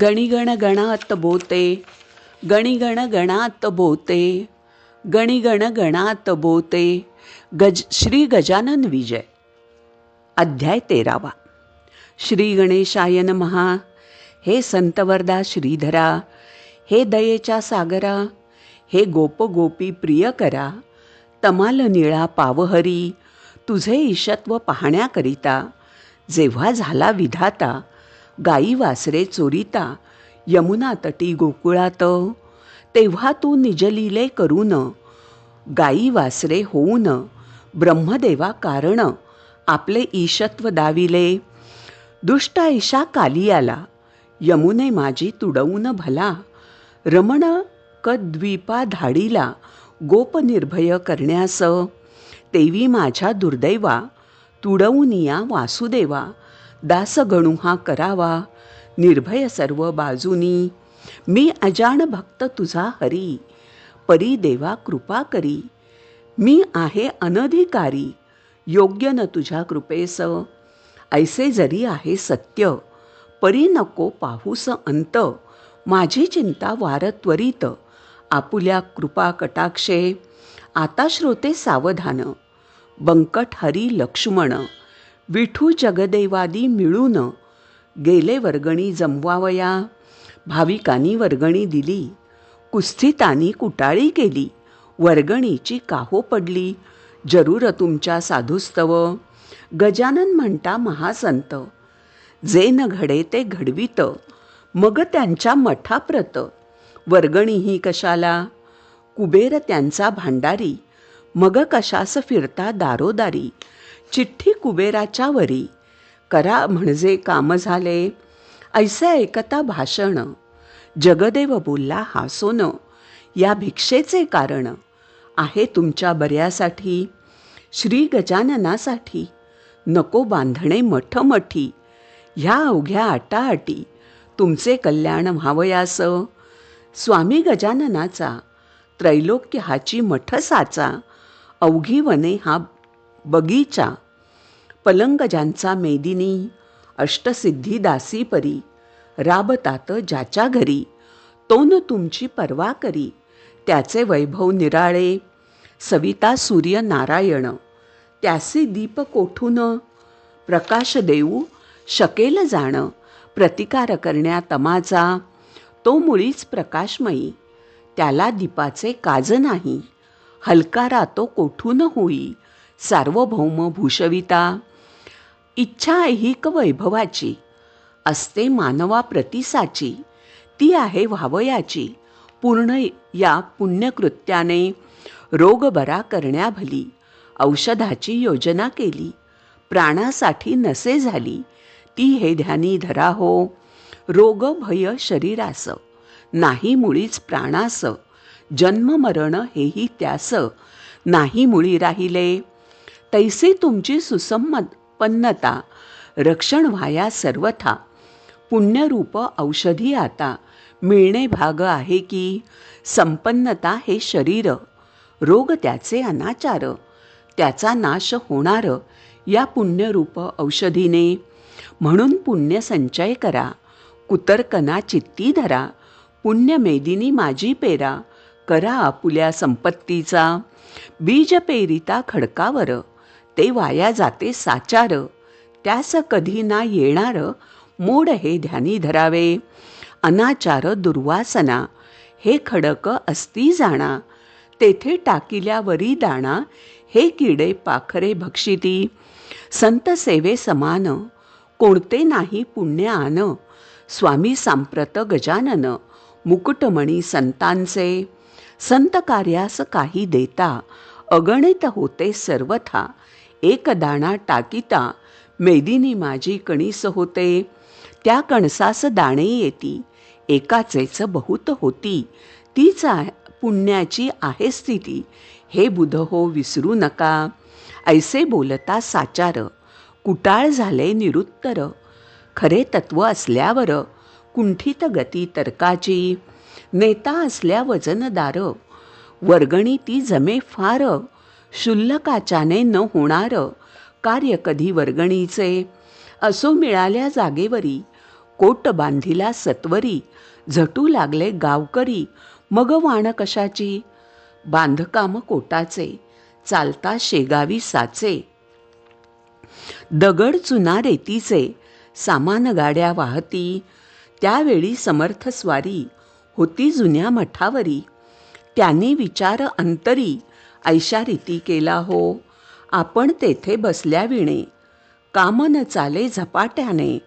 गणिगण गणात बोते गणिगण गणात बोते गणिगण गणात बोते. गज श्री गजानन विजय. अध्याय तेरावा. श्री गणेशाय महा हे संतवरदा श्रीधरा. हे दयेच्या सागरा. हे गोप गोपी प्रिय करा. तमाल निळा पावहरी तुझे ईशत्व पाहण्याकरिता. जेव्हा झाला विधाता. गाई वासरे चोरिता यमुना तटी गोकुळात. तेव्हा तू निजलीले करून गाई वासरे होऊन ब्रह्मदेवा कारण आपले ईशत्व दाविले. दुष्ट ऐशा आला यमुने माझी तुडवून भला. रमण कद्वीपा धाडीला गोपनिर्भय करण्यास. तेवी माझ्या दुर्दैवा तुडवूनिया वासुदेवा. दासगणू हा करावा. निर्भय सर्व बाजूनी. मी अजाण भक्त तुझा हरी. परी देवा कृपा करी. मी आहे अनधिकारी. योग्य न तुझ्या कृपेस. ऐसे जरी आहे सत्य परी नको पाहूस अंत. माझी चिंता वार त्वरित. आपुल्या कृपा कटाक्षे. आता श्रोते सावधान. बंकट हरी लक्ष्मण. विठू जगदेवादी मिळून गेले वर्गणी जमवावया. भाविकांनी वर्गणी दिली. कुस्थितांनी कुटाळी केली. वर्गणीची काहो पडली. जरूर तुमच्या साधुस्तव. गजानन म्हणता महासंत जे न घडे ते घडवित. मग त्यांच्या मठाप्रत. वर्गणीही कशाला? कुबेर त्यांचा भांडारी. मग कशास फिरता दारोदारी. चिठ्ठी कुबेराच्या वरी करा म्हणजे काम झाले. ऐसे ऐकता भाषण. जगदेव बोलला हासोन या भिक्षेचे कारण आहे तुमच्या बऱ्यासाठी श्री गजाननासाठी. नको बांधणे मठमठी. ह्या अवघ्या आटाआटी तुमचे कल्याण व्हावयास. स्वामी गजाननाचा त्रैलोक्य हाची मठ साचा अवघी वने हा बगीचा पलंगजांचा मेदिनी अष्टसिद्धी दासी परी राबतात ज्याच्या घरी तोन तुमची पर्वा करी त्याचे वैभव निराळे सविता सूर्य नारायण त्यासी दीप कोठून प्रकाश देऊ शकेल जाणं प्रतिकार करण्या तमाचा तो मुळीच प्रकाशमयी त्याला दीपाचे काज नाही हलकारा तो कोठून होई सार्वभौम भूषविता इच्छा ऐहिक वैभवाची. असते मानवा प्रतिसाची. ती आहे व्हावयाची. पूर्ण या पुण्यकृत्याने रोग बरा करण्याभली. औषधाची योजना केली. प्राणासाठी नसे झाली. ती हे ध्यानी धरा हो. रोग भय शरीरास. नाही मुळीच प्राणास. जन्म मरण हेही त्यास. नाही मुळी राहिले. तैसे तुमची सुसंमत उत्पन्नता रक्षण व्हाया सर्वथा. पुण्यरूप औषधी आता. मिळणे भाग आहे की? संपन्नता हे शरीर. रोग त्याचे अनाचार. त्याचा नाश होणार. या पुण्यरूप औषधीने. म्हणून पुण्य संचय करा. कुतर्कना चित्ती धरा. पुण्य मेदिनी माझी पेरा. करा आपुल्या संपत्तीचा. बीज पेरिता खडकावर. ते वाया जाते साचार. त्यास कधी ना येणार मोड हे ध्यानी धरावे. अनाचार दुर्वासना हे खडक असती जाणा. तेथे टाकिल्यावरी दाणा हे किडे पाखरे भक्षिती. संत सेवे समान कोणते नाही पुण्य आन. स्वामी सांप्रत गजानन मुकुटमणी संतांचे. संत कार्यास काही देता अगणित होते सर्वथा. एक दाणा टाकिता मेदिनी माझी कणीस होते. त्या कणसास दाणे येती. एकाचेच बहुत होती. तीच पुण्याची आहे स्थिती. हे बुध हो विसरू नका. ऐसे बोलता साचार. कुटाळ झाले निरुत्तर. खरे तत्व असल्यावर कुंठित गती तर्काची. नेता असल्या वजनदार. वर्गणी ती जमे फार. क्षुल्लकाच्याने न होणारं कार्य कधी वर्गणीचे? असो मिळाल्या जागेवरी कोट बांधिला सत्वरी झटू लागले गावकरी मग वाण कशाची? बांधकाम कोटाचे चालता शेगावी साचे. दगड चुना रेतीचे सामान गाड्या वाहती त्यावेळी समर्थ स्वारी होती जुन्या मठावरी. त्याने विचार अंतरी ऐशा रीती केला हो. आपण तेथे बसल्याविणे कामन काम न चाले झपाट्याने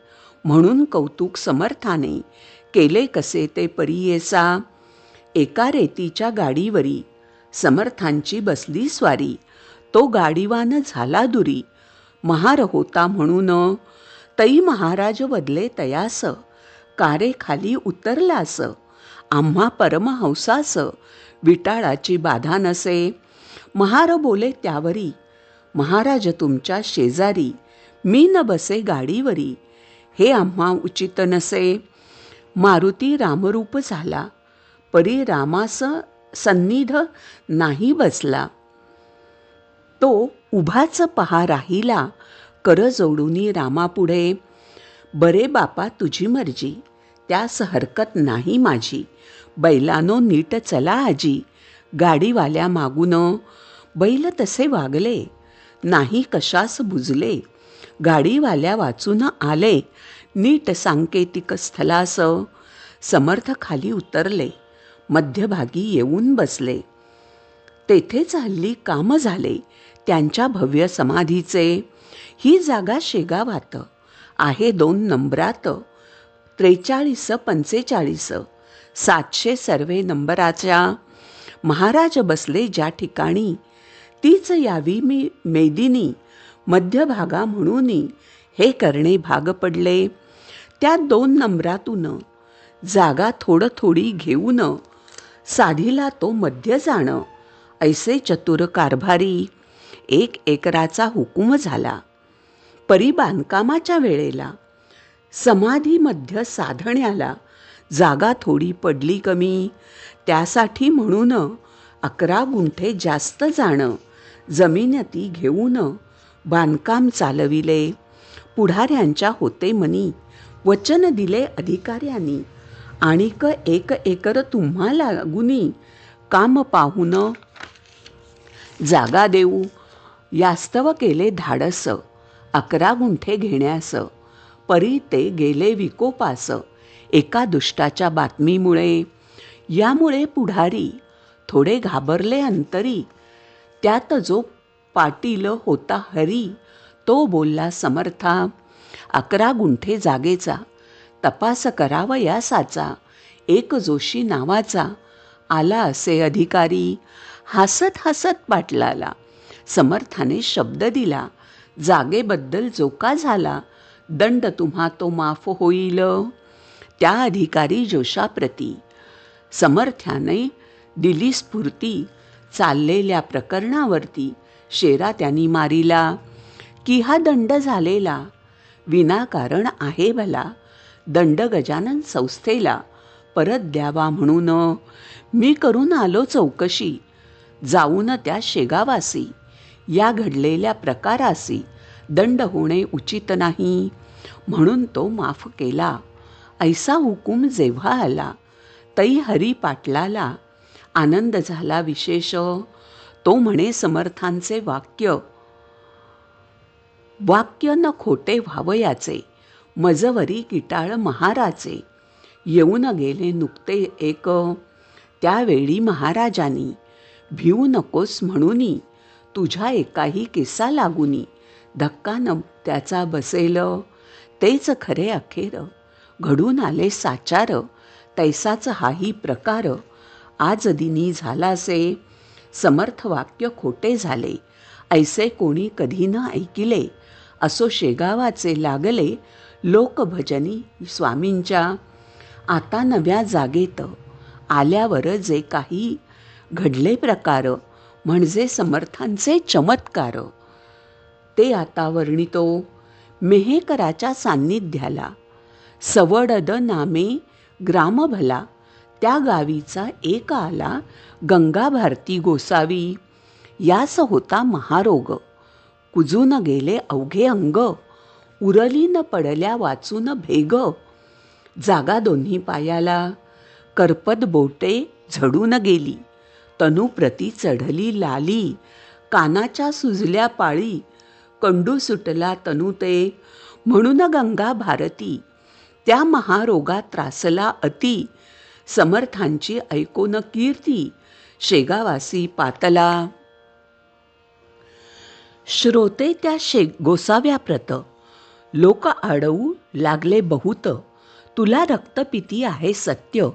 म्हणून कौतुक समर्थाने केले कसे ते परियेसा. एका रेतीच्या गाडीवरी समर्थांची बसली स्वारी तो गाडीवान झाला दुरी महार होता म्हणून तई महाराज बदले तयास कारे खाली उतरलास आम्हा परमहंसास विटाळाची बाधा नसे. महार बोले त्यावरी महाराज तुमच्या शेजारी मी न बसे गाडीवरी. हे आम्हा उचित नसे. मारुती रामरूप झाला. परी रामास सन्निध नाही बसला. तो उभाच पहा राहिला कर जोडूनी रामापुढे. बरे बापा तुझी मर्जी. त्यास हरकत नाही माझी. बैलानो नीट चला आजी. गाडीवाल्या मागून बैल तसे वागले नाही कशास बुजले. गाडीवाल्या वाचून आले नीट सांकेतिक स्थलास. समर्थ खाली उतरले मध्यभागी येऊन बसले. तेथेच हल्ली काम झाले त्यांच्या भव्य समाधीचे. ही जागा शेगावात आहे दोन नंबरात. त्रेचाळीस पंचेचाळीस सातशे सर्वे नंबराच्या. महाराज बसले ज्या ठिकाणी तीच यावी मी मेदिनी मध्यभागा म्हणून. हे करणे भाग पडले. त्या दोन नंबरातून जागा थोडं थोडी घेऊन साधीला तो मध्य जाणं. ऐसे चतुर कारभारी एक एकराचा हुकूम झाला. परी बांधकामाच्या वेळेला समाधीमध्य साधण्याला जागा थोडी पडली कमी. त्यासाठी म्हणून अकरा गुंठे जास्त जाणं. जमीन ती घेऊन बांधकाम चालविले. पुढाऱ्यांच्या होते मनी वचन दिले अधिकाऱ्यांनी. आणिक एक एकर तुम्हाला गुनी काम पाहून जागा देऊ. यास्तव केले धाडस. अकरा गुंठे घेण्यास. परी ते गेले विकोपास. एका दुष्टाच्या बातमीमुळे. यामुळे पुढारी थोडे घाबरले अंतरी. त्यात जो पाटील होता हरी तो बोलला समर्था अकरा गुंठे जागेचा तपास करावा यासाचा एक जोशी नावाचा आला असे अधिकारी. हसत हसत पाटलाला समर्थाने शब्द दिला जागेबद्दल जो का झाला दंड तुम्हा तो माफ होईल. त्या अधिकारी जोशाप्रती समर्थ्याने दिली स्फूर्ती चाललेल्या प्रकरणावरती शेरा त्यांनी मारिला. की हा दंड झालेला विनाकारण आहे भला दंड गजानन संस्थेला परत द्यावा म्हणून मी करून आलो चौकशी. जाऊन त्या शेगावासी या घडलेल्या प्रकारासी दंड होणे उचित नाही. म्हणून तो माफ केला. ऐसा हुकूम जेव्हा आला तई हरी पाटलाला आनंद झाला विशेष. तो म्हणे समर्थांचे वाक्य वाक्य न खोटे व्हावयाचे मजवरी किटाळ महाराचे येऊन गेले नुकते एक त्यावेळी महाराजांनी भिऊ नकोस म्हणूनी तुझ्या एकाही केसा लागुनी धक्का न त्याचा बसेल. तेच खरे अखेर घडून आले साचार तैसाच हाही प्रकार आज दिनी झालासे समर्थ वाक्य खोटे झाले. ऐसे कोणी कधी न ऐकिले. असो शेगावाचे लागले लोकभजनी स्वामींच्या. आता नव्या जागेत. आल्यावर जे काही घडले प्रकार म्हणजे समर्थांचे चमत्कार. ते आता वर्णितो. मेहेकराच्या सान्निध्याला. सवडद नामे ग्रामभला. त्या गावीचा एक आला गंगा भारती गोसावी यास होता महारोग. कुजून गेले अवघे अंग उरली न पडल्या वाचून भेग. जागा दोन्ही पायाला करपत बोटे झडून गेली. तनुप्रती चढली लाली कानाच्या सुजल्या पाळी. कंडू सुटला तनु ते म्हणून गंगा भारती त्या महारोगात त्रासला अति. समर्थांची ऐकून कीर्ती. शेगावासी पातला. श्रोते त्या शे गोसाव्याप्रत लोक आडवू लागले बहुत. तुला रक्तपिती आहे सत्य.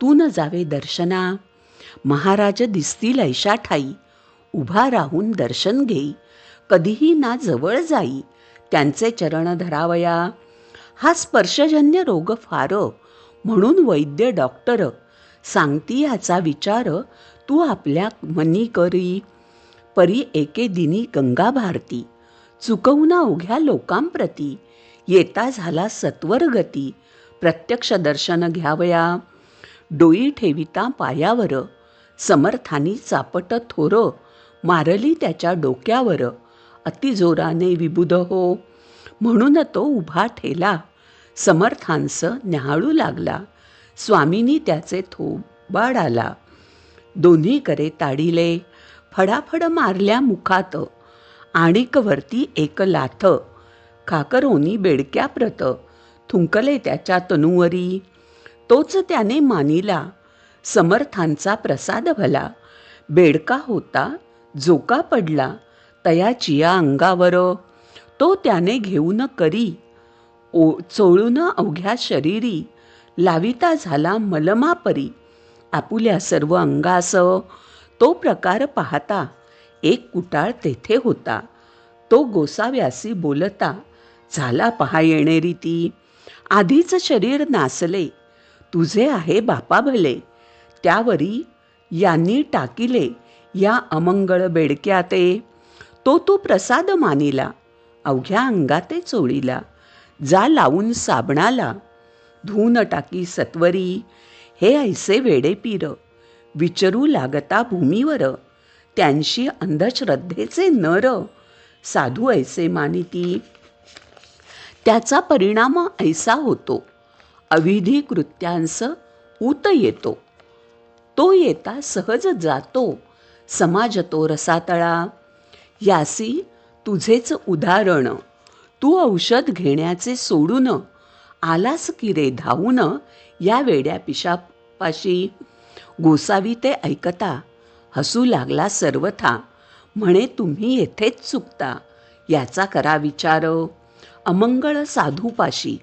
तू न जावे दर्शना. महाराज दिसतील ऐशा ठाई उभा राहून दर्शन घेई. कधीही ना जवळ जाई. त्यांचे चरण धरावया. हा स्पर्शजन्य रोग फार म्हणून वैद्य डॉक्टर सांगती याचा विचार तू आपल्या मनी करी परी एके दिनी गंगा भारती चुकवून उघ्या लोकांप्रती येता झाला सत्वर गती प्रत्यक्ष दर्शन घ्यावया डोई ठेविता पायावर समर्थानी चापट थोर मारली त्याच्या डोक्यावर अतिजोराने विबुध हो म्हणून तो उभा ठेला. समर्थांस न्याहाळू लागला. स्वामीनी त्याचे थोबाड आला. दोन्हीकडे ताडीले ताडिले फडाफड मारल्या मुखात आणिक वरती एक लाथ खाकरोनी बेडक्या प्रत थुंकले त्याच्या तनुवरी. तोच त्याने मानिला समर्थांचा प्रसाद भला. बेडका होता जोका पडला तयाचिया अंगावर तो त्याने घेऊन करी. ओ चोळून अवघ्या शरीरी लाविता झाला मलमापरी. आपुल्या सर्व अंगास तो प्रकार पाहता एक कुटाळ तेथे होता. तो गोसाव्यासी बोलता झाला पहा येणे रीती. आधीच शरीर नासले. तुझे आहे बापा भले. त्यावरी यांनी टाकिले या अमंगळ बेडक्या ते तो तू प्रसाद मानिला अवघ्या अंगाते चोळीला. जा लावून साबणाला. धून टाकी सत्वरी. हे ऐसे वेडे पीर. विचरू लागता भूमीवर. त्यांशी अंधश्रद्धेचे नर. साधू ऐसे मानिती. त्याचा परिणाम ऐसा होतो. अविधी कृत्यांस ऊत येतो. तो येता सहज जातो. समाज तो रसातळा. यासी तुझेच उदाहरण. तू औषध घेण्याचे सोडून आलास की रे धावून? या वेड्या पिशापाशी गोसावी ते ऐकता हसू लागला सर्वथा. म्हणे तुम्ही येथेच चुकता. याचा करा विचार. अमंगळ साधूपाशी.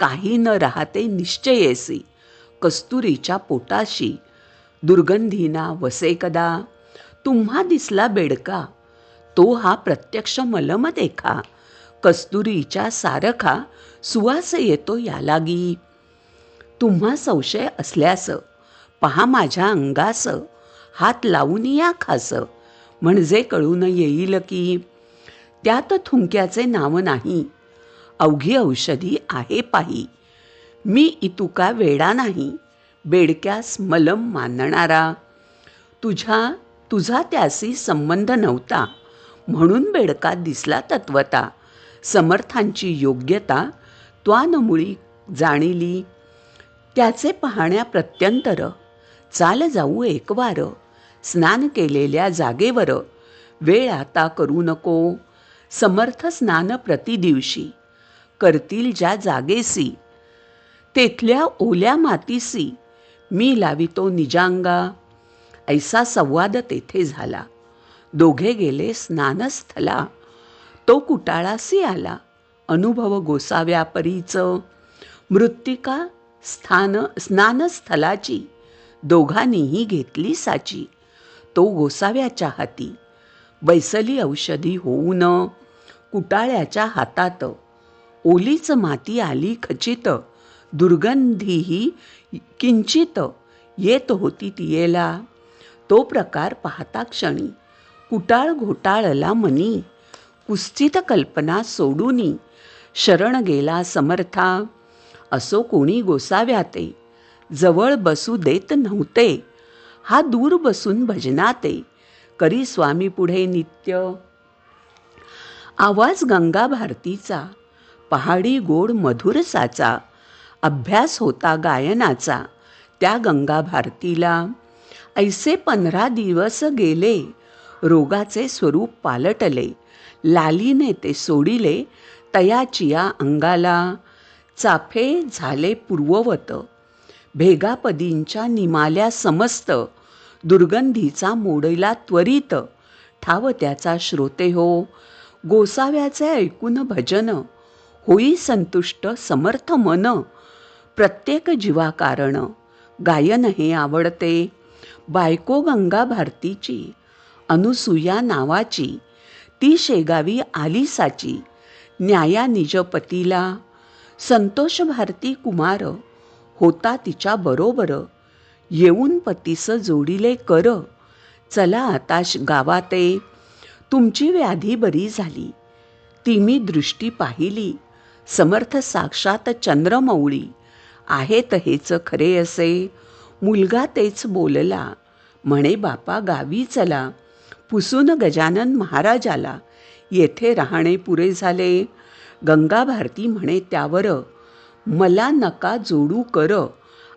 काही न राहते निश्चयेसी. कस्तुरीच्या पोटाशी. दुर्गंधीना वसे कदा. तुम्हा दिसला बेडका. तो हा प्रत्यक्ष मलम देखा. कस्तुरीच्या सारखा सुवास येतो यालागी. तुम्हा संशय असल्यास पहा माझ्या अंगास हात लावून या खास म्हणजे कळून येईल की त्यात थुंक्याचे नाव नाही. अवघी औषधी आहे पाही. मी इतुका वेडा नाही बेडक्यास मलम मानणारा. तुझ्या तुझा त्याशी संबंध नव्हता म्हणून बेडका दिसला तत्वता. समर्थांची योग्यता त्वानमुळी जाणिली. त्याचे पाहण्या प्रत्यंतर चाल जाऊ एकवार स्नान केलेल्या जागेवर वेळ आता करू नको. समर्थ स्नान प्रतिदिवशी करतील ज्या जागेसी तेथल्या ओल्या मातीसी मी लावितो निजांगा. ऐसा संवाद तेथे झाला. दोघे गेले स्नानस्थला. तो कुटाळासी आला अनुभव गोसाव्यापरीच. मृत्तिका स्थान स्नानस्थलाची. दोघांनीही घेतली साची. तो गोसाव्याच्या हाती. बैसली औषधी होऊन कुटाळ्याच्या हातात. ओलीच माती आली खचित. दुर्गंधीही किंचित येत होती तियेला. तो प्रकार पाहता क्षणी. कुटाळ घोटाळला मनी कुस्थित कल्पना सोडूनी. शरण गेला समर्था. असो कोणी गोसाव्याते. जवळ बसू देत नव्हते. हा दूर बसून भजनाते. करी स्वामी पुढे नित्य. आवाज गंगा भारतीचा. पहाडी गोड मधुर साचा. अभ्यास होता गायनाचा. त्या गंगा भारतीला. ऐसे पंधरा दिवस गेले. रोगाचे स्वरूप पालटले. लालीने ते सोडिले तयाचिया अंगाला. चाफे झाले पूर्ववत. भेगापदींच्या निमाल्या समस्त दुर्गंधीचा मोडला त्वरित. ठाव त्याचा श्रोते हो गोसाव्याचे ऐकून भजन. होई संतुष्ट समर्थ मन प्रत्येक जीवाकारण. गायन हे आवडते. बायको गंगा भारतीची अनुसूया नावाची. ती शेगावी आलिसाची. न्याया निजपतीला संतोष भारती कुमार होता तिच्या बरोबर. येऊन पतीस जोडिले कर. चला आता गावाते. तुमची व्याधी बरी झाली. ती मी दृष्टी पाहिली. समर्थ साक्षात चंद्रमौळी. आहेत हेच खरे असे. मुलगा तेच बोलला. म्हणे बापा गावी चला. पुसून गजानन महाराजाला येथे राहणे पुरे झाले. गंगा भारती म्हणे त्यावर मला नका जोडू कर.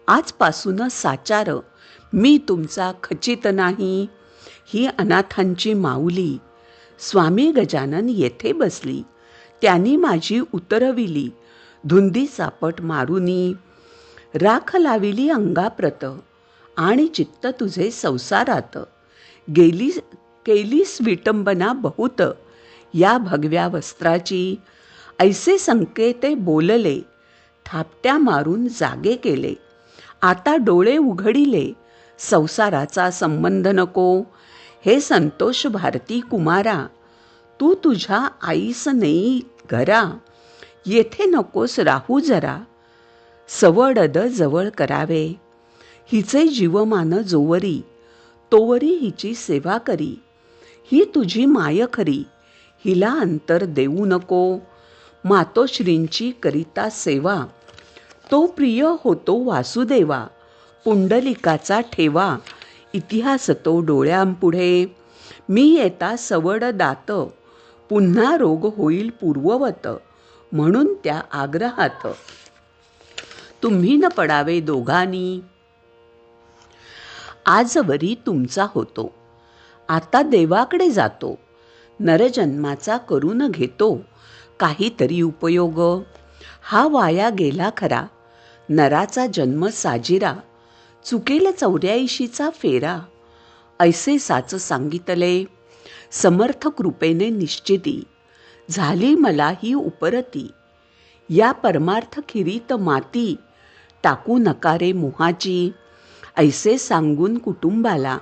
आजपासून साचार. मी तुमचा खचित नाही ही अनाथांची माऊली स्वामी गजानन येथे बसली. त्यांनी माझी उतरविली. धुंदी चापट मारुनी. राख लाविली अंगाप्रत. आणि चित्त तुझे संसारात. गेली केलीस विटंबना बहुत. या भगव्या वस्त्राची ऐसे संकेते बोलले थापट्या मारून जागे केले. आता डोळे उघडिले संसाराचा संबंध नको. हे संतोष भारती कुमारा तू तुझ्या आईस नाही घरा. येथे नकोस राहू जरा. सवडद जवळ करावे. हिचे जीवमान जोवरी तोवरी हिची सेवा करी. ही तुझी माय खरी. हिला अंतर देऊ नको. मातोश्रींची करिता सेवा. तो प्रिय होतो वासुदेवा. पुंडलिकाचा ठेवा. इतिहास तो डोळ्यांपुढे. मी येता सवड दात. पुन्हा रोग होईल पूर्ववत. म्हणून त्या आग्रहात. तुम्ही न पडावे दोघांनी. आजवरी तुमचा होतो. आता देवाकडे जातो. नरजन्माचा करून घेतो. काहीतरी उपयोग. हा वाया गेला खरा. नराचा जन्म साजिरा. चुकेल चौऱ्याऐंशीचा फेरा. ऐसे साच सांगितले. समर्थ कृपेने निश्चिती. झाली मला ही उपरती. या परमार्थ खिरीत माती. टाकू नकारे मोहाची. ऐसे सांगून कुटुंबाला.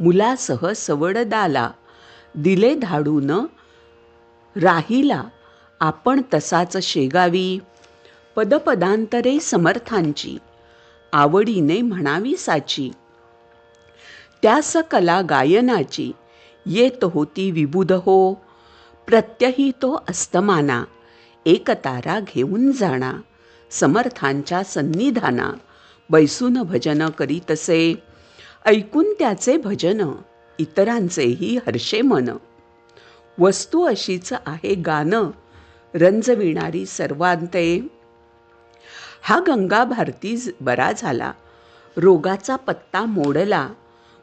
मुलासह सवडदाला दिले धाडून राहिला आपण तसाच शेगावी. पदपदांतरे समर्थांची आवडीने म्हणावी साची. त्यास कला गायनाची येत होती विबुध हो. प्रत्यही तो अस्तमाना एकतारा घेऊन जाणा. समर्थांच्या सन्निधाना बैसून भजन करीतसे ऐकून त्याचे भजन इतरांचेही हर्षे मन. वस्तू अशीच आहे गाणं रंजविणारी सर्वांते. हा गंगा भारती बरा झाला. रोगाचा पत्ता मोडला.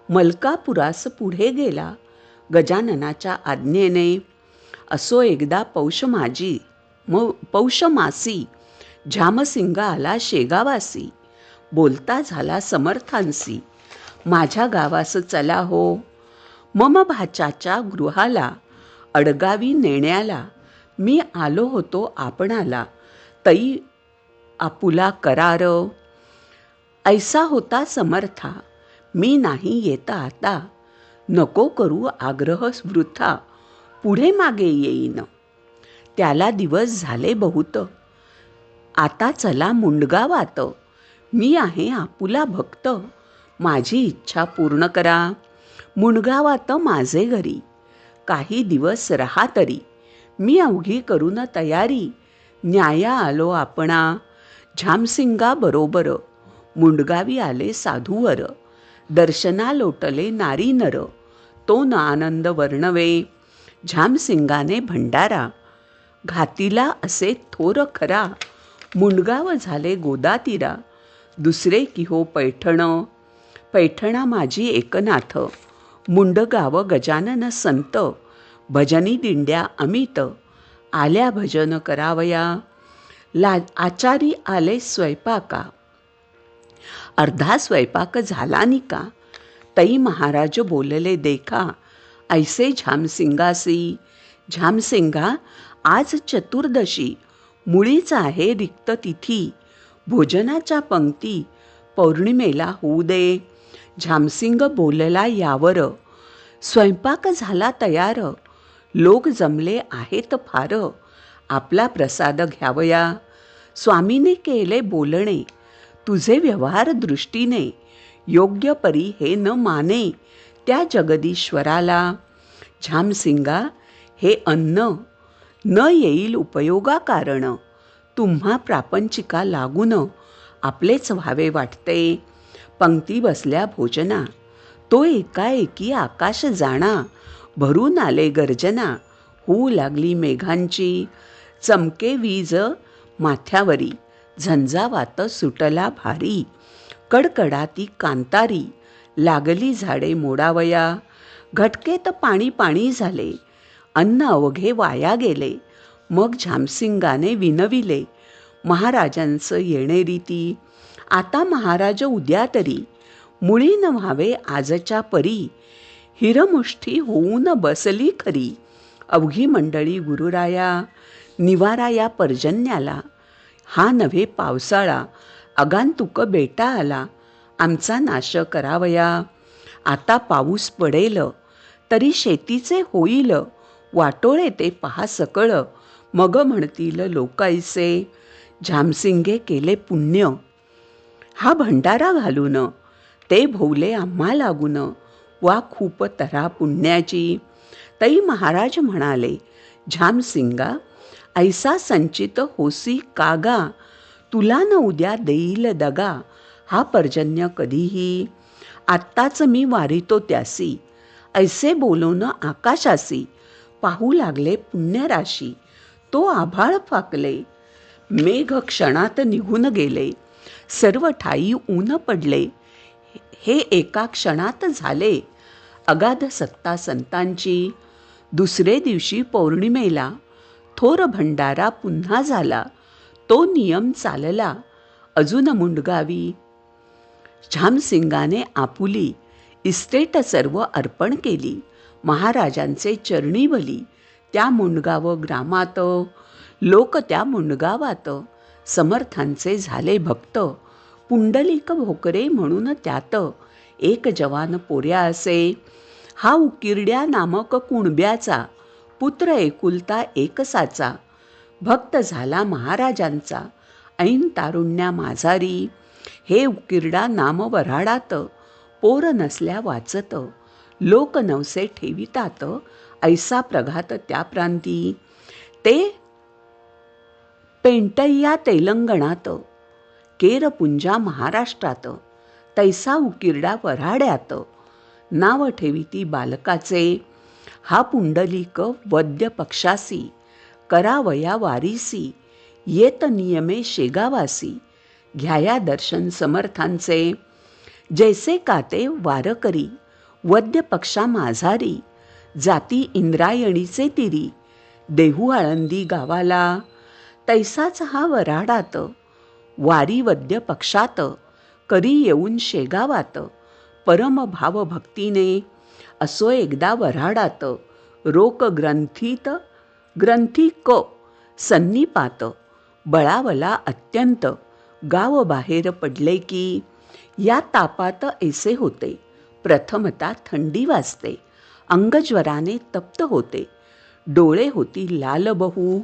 मलकापुरास पुढे गेला. गजाननाच्या आज्ञेने असो एकदा पौष माझी म पौष मासी झामसिंगा आला शेगावासी बोलता झाला समर्थांसी. माझ्या गावास चला हो. मम भाच्याच्या गृहाला अडगावी नेण्याला मी आलो होतो आपणाला. तई आपुला करार. ऐसा होता समर्था मी नाही येता आता. नको करू आग्रह वृथा पुढे मागे येईन. त्याला दिवस झाले बहुत. आता चला मुंडगावात. मी आहे आपुला भक्त. माझी इच्छा पूर्ण करा. मुंडगावात माझे घरी. काही दिवस रहा तरी. मी अवघी करून तयारी. न्याया आलो आपणा. झामसिंगा बरोबर. मुंडगावी आले साधूवर. दर्शना लोटले नारी नर. तो न आनंद वर्णवे. झामसिंगाने भंडारा. घातीला असे थोर खरा. मुंडगाव झाले गोदातीरा. दुसरे किहो पैठणं पैठण. पैठणा माझी एकनाथ. मुंडगाव गजानन संत. भजनी दिंड्या अमित. आल्या भजन करावया. ला आचारी आले स्वयंपाका. अर्धा स्वयंपाक झाला निका. तई महाराज बोलले देखा ऐसे झामसिंगासी झामसिंगा आज चतुर्दशी. मुळीच आहे रिक्त तिथी. भोजनाच्या पंक्ती. पौर्णिमेला होऊ दे. झामसिंग बोलला यावर. स्वयंपाक झाला तयार. लोक जमले आहेत फार. आपला प्रसाद घ्यावया. स्वामीने केले बोलणे. तुझे व्यवहार दृष्टीने. योग्य परी हे न माने त्या जगदीश्वराला. झामसिंगा हे अन्न न येईल उपयोगा कारण तुम्हा प्रापंचिका लागून आपलेच व्हावे वाटते. पंक्ती बसल्या भोजना. तो एकाएकी आकाश जाणा. भरून आले गर्जना. होऊ लागली मेघांची. चमके वीज माथ्यावरी. झंझावात सुटला भारी. कडकडाती कांतारी. लागली झाडे मोडावया. घटके तर पाणी पाणी झाले. अन्न अवघे वाया गेले. मग झामसिंगाने विनविले. महाराजांचं येणे रीती. आता महाराज उद्या तरी मुळी न व्हावे आजच्या परी. हिरमुष्ठी होऊन बसली खरी. अवघी मंडळी गुरुराया निवारा या पर्जन्याला. हा नव्हे पावसाळा अगांतुक बेटा आला. आमचा नाश करावया. आता पाऊस पडेल तरी शेतीचे होईल. वाटोळे ते पहा सकळ मग म्हणतील लोकाईसे झामसिंगे केले पुण्य हा भंडारा घालून ते भोवले आम्हा लागून. वा खूप तरा पुण्याची. तई महाराज म्हणाले झामसिंगा ऐसा संचित होसी कागा तुला न उद्या देईल दगा हा पर्जन्य कधीही. आत्ताच मी वारितो त्यासी ऐसे बोलून आकाशासी पाहू लागले पुण्यराशी तो आभाळ फाकले. मेघ क्षणात निघून गेले. सर्व ठाई ऊन पडले. हे एका क्षणात झाले. अगाध सत्ता संतांची दुसरे दिवशी पौर्णिमेला थोर भंडारा पुन्हा झाला. तो नियम चालला. अजून मुंडगावी. झामसिंगाने आपुली इस्टेट सर्व अर्पण केली. महाराजांचे चरणी बली. त्या मुंडगाव ग्रामात लोक त्या मुंडगावात समर्थांचे झाले भक्त. पुंडलिक भोकरे म्हणून त्यात एक जवान पोऱ्या असे. हा उकिरड्या नामक कुणब्याचा पुत्र एकुलता एकसाचा. भक्त झाला महाराजांचा ऐन तारुण्या माझारी हे उकिरडा नाम वराडात पोर नसल्या वाचत. लोक नवसे ठेवितात ऐसा प्रघात त्या प्रांती. ते पेंटय्या तेलंगणात केरपुंजा महाराष्ट्रात तैसा उकिरडा वऱ्हाड्यात. नाव ठेविती बालकाचे. हा पुंडलिक वद्य पक्षासी करावया वारीसी येत नियमे शेगावासी. घ्याया दर्शन समर्थांचे. जैसे काते वारकरी वद्य पक्षा माझारी. जाती इंद्रायणीचे तिरी देहू आळंदी गावाला. तैसाच हा वराडात वारी वद्य पक्षात करी येऊन शेगावात परम भावभक्तीने असो एकदा वऱ्हाडात रोक ग्रंथीत ग्रंथी क सन्निपात बळावला अत्यंत गाव बाहेर पडले की या तापात ऐसे होते प्रथमता थंडी वाजते अंगज्वराने तप्त होते डोळे होती लालबहू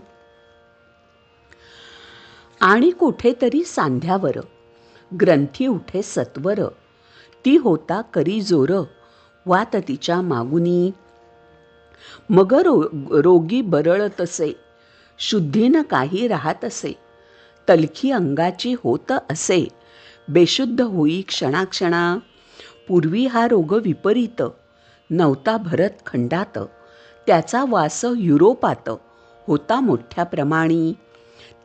आणि कुठेतरी सांध्यावर. ग्रंथी उठे सत्वर. ती होता करी जोर. वात तिच्या मागुनी. मग रो रोगी बरळत असे शुद्धीनं काही राहत असे तलखी अंगाची होत असे. बेशुद्ध होई क्षणाक्षणा. पूर्वी हा रोग विपरीत. नव्हता भरत खंडात. त्याचा वास युरोपात. होता मोठ्या प्रमाणी.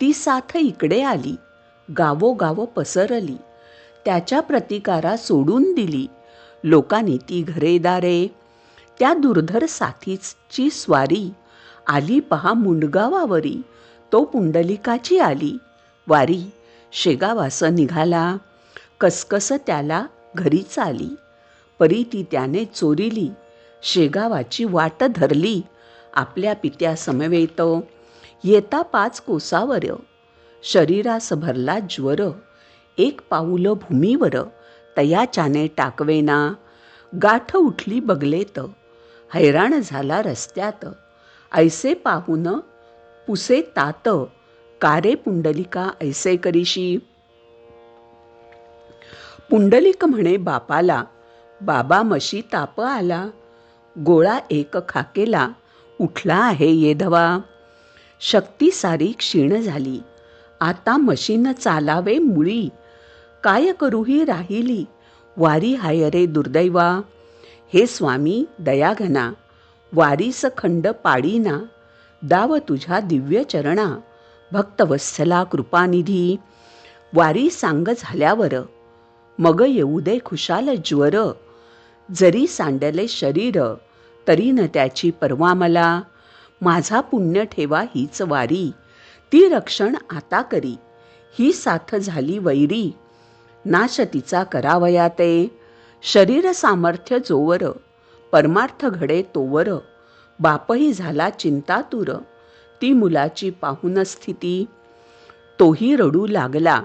ती साथ इकडे आली. गावोगाव पसरली. त्याच्या प्रतिकारा सोडून दिली. लोकांनी ती घरेदारे त्या दुर्धर साथीची स्वारी आली पहा मुंडगावावरी. तो पुंडलिकाची आली. वारी शेगावास निघाला. कसकस त्याला घरीच आली परी ती त्याने चोरिली. शेगावाची वाट धरली. आपल्या पित्या समवेत येता पाच कोसावर. शरीरास भरला ज्वर. एक पाऊल भूमीवर. तयाच्याने टाकवेना. गाठ उठली बगलेत. हैराण झाला रस्त्यात. ऐसे पाहून पुसे तात. कारे पुंडलिका ऐसे करीशी. पुंडलिक म्हणे बापाला बाबा मशी ताप आला. गोळा एक खाकेला. उठला आहे येधवा शक्ती सारी क्षीण झाली. आता मशीन चालावे मुळी. काय करूही राहिली. वारी हायरे दुर्दैवा. हे स्वामी दयाघना वारीस खंड पाडीना. दाव तुझ्या दिव्य चरणा. भक्तवत्सला कृपानिधी. वारी सांग झाल्यावर. मग येऊ दे खुशाल ज्वर. जरी सांडले शरीर तरी न त्याची परवा मला. माझा पुण्य ठेवा हीच वारी. ती रक्षण आता करी. ही साथ झाली वैरी. नाश तिचा करावया ते. शरीर सामर्थ्य जोवर. परमार्थ घडे तोवर. बापही झाला चिंतातुर. ती मुलाची पाहून स्थिती. तोही रडू लागला.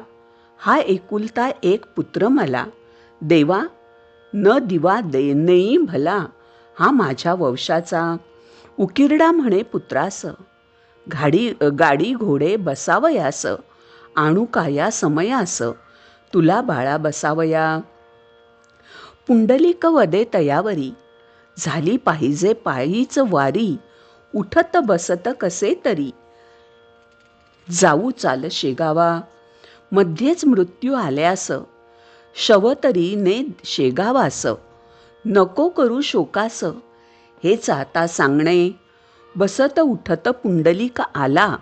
हा एकुलता एक पुत्र मला. देवा न दिवा दे नेई भला. हा माझ्या वंशाचा. उकिरडा म्हणे पुत्रास. घाडी गाडी घोडे बसावयास. आणू काया समयास. तुला बाळा बसावया. पुंडलिक वदे तयावरी. झाली पाहिजे पायीच वारी. उठत बसत कसे तरी. जाऊ चाल शेगावा. मध्येच मृत्यू आल्यास. शवतरी ने शेगावास. नको करू शोकास. हेच आता सांगणे. बसत उठत पुंडलिक आला?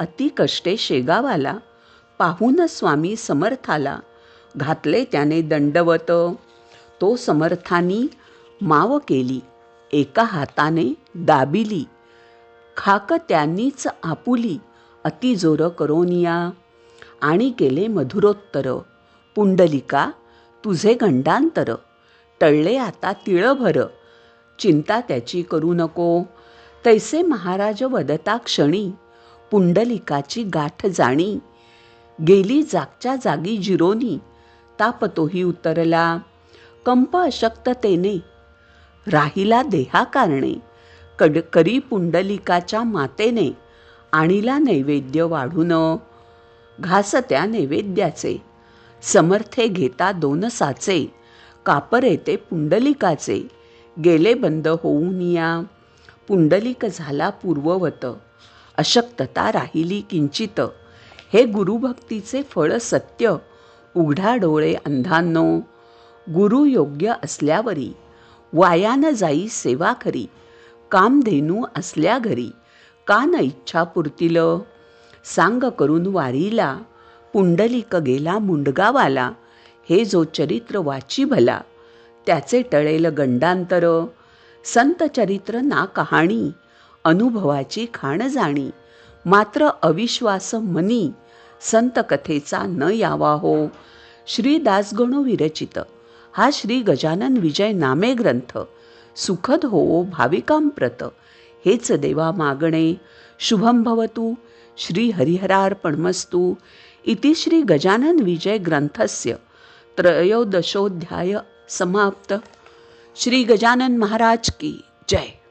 अति कष्टे शेगावाला. पाहून स्वामी समर्थाला. घातले त्याने दंडवत. तो समर्थानी माव केली. एका हाताने दाबिली. खाक त्यांनीच आपुली. अतिजोर करोनिया. आणि केले मधुरोत्तर. पुंडलिका तुझे गंडांतर. टळले आता तिळभर. चिंता त्याची करू नको. तैसे महाराज वदता क्षणी पुंडलिकाची गाठ जाणी. गेली जागच्या जागी जिरोनी ताप तोही उतरला. कंप अशक्ततेने राहिला देहाकारणे. कड करी पुंडलिकाच्या मातेने आणिला नैवेद्य वाढून घास त्या नैवेद्याचे. समर्थे घेता दोन साचे कापर येते पुंडलिकाचे. गेले बंद होऊन या पुंडलिक झाला पूर्ववत. अशक्तता राहिली किंचित. हे गुरुभक्तीचे फळ सत्य. उघडा डोळे अंधांनो. गुरु योग्य असल्यावरी. वायान जाई सेवा खरी कामधेनू असल्या घरी. का न इच्छा पुरतील? सांग करून वारीला. पुंडलिक गेला मुंडगावाला. हे जो चरित्र वाची भला. त्याचे टळेल गंडांतर. संत चरित्र ना कहाणी अनुभवाची खाण जाणी. मात्र अविश्वास मनी संत कथेचा न यावा हो. श्री दासगणू विरचित. हा श्री गजानन विजय नामे ग्रंथ. सुखद हो भाविकांप्रत. हेच देवा मागणे. शुभम भवतु. श्री हरिहरार्पणमस्तु. इति श्री गजानन विजय ग्रंथस्य त्रयोदशोध्याय समाप्त। श्री गजानन महाराज की जय।